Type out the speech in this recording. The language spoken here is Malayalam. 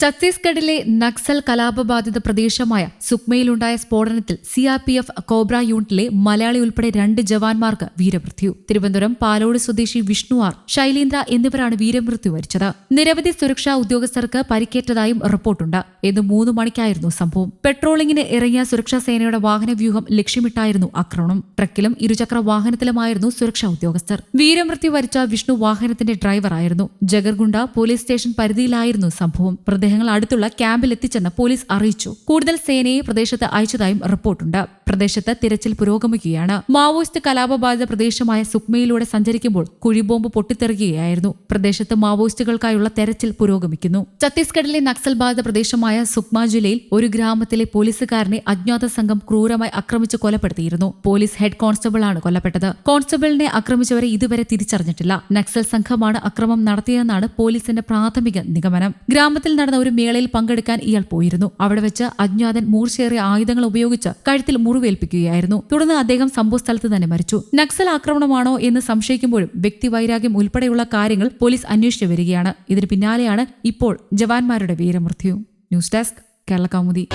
ഛത്തീസ്ഗഡിലെ നക്സൽ കലാപബാധിത പ്രദേശമായ സുക്മയിലുണ്ടായ സ്ഫോടനത്തിൽ C R P F cobra യൂണിറ്റിലെ മലയാളി ഉൾപ്പെടെ രണ്ട് ജവാന്മാർക്ക് വീരമൃത്യു. തിരുവനന്തപുരം പാലോട് സ്വദേശി വിഷ്ണു ആർ ശൈലേന്ദ്ര എന്നിവരാണ് വീരമൃത്യു വരിച്ചത്. നിരവധി സുരക്ഷാ ഉദ്യോഗസ്ഥർക്ക് പരിക്കേറ്റതായും റിപ്പോർട്ടുണ്ട്. ഇന്ന് മൂന്ന് മണിക്കായിരുന്നു സംഭവം. പെട്രോളിംഗിന് ഇറങ്ങിയ സുരക്ഷാ സേനയുടെ വാഹനവ്യൂഹം ലക്ഷ്യമിട്ടായിരുന്നു ആക്രമണം. ട്രക്കിലും ഇരുചക്ര വാഹനത്തിലുമായിരുന്നു സുരക്ഷാ ഉദ്യോഗസ്ഥർ. വീരമൃത്യു വരിച്ച വിഷ്ണു വാഹനത്തിന്റെ ഡ്രൈവറായിരുന്നു. ജഗർഗുണ്ട പോലീസ് സ്റ്റേഷൻ പരിധിയിലായിരുന്നു സംഭവം. മൃതദേഹങ്ങൾ അടുത്തുള്ള ക്യാമ്പിൽ എത്തിച്ചെന്ന് പോലീസ് അറിയിച്ചു. കൂടുതൽ സേനയെ പ്രദേശത്ത് അയച്ചതായും റിപ്പോർട്ടുണ്ട്. പ്രദേശത്ത് തിരച്ചിൽ പുരോഗമിക്കുകയാണ്. മാവോയിസ്റ്റ് കലാപബാധിത പ്രദേശമായ സുക്മയിലൂടെ സഞ്ചരിക്കുമ്പോൾ കുഴിബോംബ് പൊട്ടിത്തെറിയുകയായിരുന്നു. പ്രദേശത്ത് മാവോയിസ്റ്റുകൾക്കായുള്ള തെരച്ചിൽ പുരോഗമിക്കുന്നു. ഛത്തീസ്ഗഡിലെ നക്സൽ ബാധിത പ്രദേശമായ സുക്മ ജില്ലയിൽ ഒരു ഗ്രാമത്തിലെ പോലീസുകാരനെ അജ്ഞാത സംഘം ക്രൂരമായി ആക്രമിച്ച് കൊലപ്പെടുത്തിയിരുന്നു. പോലീസ് ഹെഡ് കോൺസ്റ്റബിളാണ് കൊല്ലപ്പെട്ടത്. കോൺസ്റ്റബിളിനെ ആക്രമിച്ചവരെ ഇതുവരെ തിരിച്ചറിഞ്ഞിട്ടില്ല. നക്സൽ സംഘമാണ് അക്രമം നടത്തിയതെന്നാണ് പോലീസിന്റെ പ്രാഥമിക നിഗമനം. ഗ്രാമത്തിൽ നടന്ന ഒരു മേളയിൽ പങ്കെടുക്കാൻ ഇയാൾ പോയിരുന്നു. അവിടെ വെച്ച് അജ്ഞാതൻ മൂർച്ചയേറിയ ആയുധങ്ങൾ ഉപയോഗിച്ച് കഴുത്തിൽ മുറിവേൽപ്പിക്കുകയായിരുന്നു. തുടർന്ന് അദ്ദേഹം സംഭവസ്ഥലത്ത് തന്നെ മരിച്ചു. നക്സൽ ആക്രമണമാണോ എന്ന് സംശയിക്കുമ്പോഴും വ്യക്തി വൈരാഗ്യം ഉൾപ്പെടെയുള്ള കാര്യങ്ങൾ പോലീസ് അന്വേഷിച്ചു വരികയാണ്. ഇതിന് പിന്നാലെയാണ് ഇപ്പോൾ ജവാന്മാരുടെ വീരമൃത്യു. News desk Kerala Kaumudi.